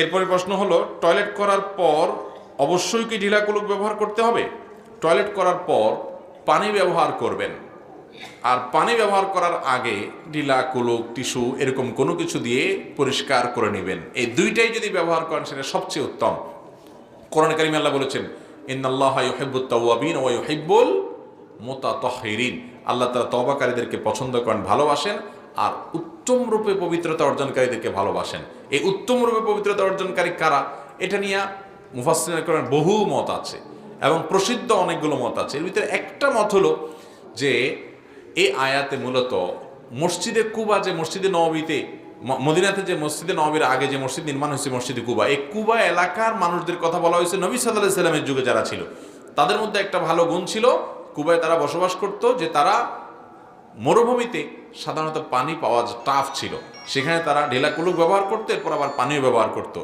এরপরে প্রশ্ন হলো, টয়লেট করার পর অবশ্যই কি ঢিলা কুলুক ব্যবহার করতে হবে? টয়লেট করার পর পানি ব্যবহার করবেন। আর পানি ব্যবহার করার আগে ঢিলা কুলুক টিস্যু এরকম কোনো কিছু দিয়ে পরিষ্কার করে নেবেন। এই দুইটাই যদি ব্যবহার করেন, সেটা সবচেয়ে উত্তম। কোরআন কারিম আল্লাহ বলেছেন, ইন্নাল্লাহ ইউহিব্বুত তাওয়াবিন ওয়া ইউহিব্বুল মুতাতাহহিরিন। আল্লাহ তাআলা তওবাকারীদেরকে পছন্দ করেন, ভালোবাসেন। আর উত্তম রূপে পবিত্রতা অর্জনকারীদেরকে ভালোবাসেন। এই উত্তম রূপে পবিত্রতা অর্জনকারী কারা? এটা নিয়ে মুফাসসিরিন করেন বহু মত আছে এবং প্রসিদ্ধ অনেকগুলো মত আছে। এর ভিতরে একটা মত হলো যে এই আয়াতে মূলত মসজিদে কুবা যে মসজিদে নবীতে মদিনাতে যে মসজিদে নবীর আগে যে মসজিদ নির্মাণ হয়েছে মসজিদে কুবা, এই কুবা এলাকার মানুষদের কথা বলা হয়েছে নবী সাল্লাহ সাল্লামের যুগে যারা ছিল। তাদের মধ্যে একটা ভালো গুণ ছিল, কুবায় তারা বসবাস করত যে তারা মরুভূমিতে সাধারণত পানি পাওয়া টাফ ছিল। সেখানে তারা ঢেলাকুলুক ব্যবহার করতো, এরপর আবার পানিও ব্যবহার করতো।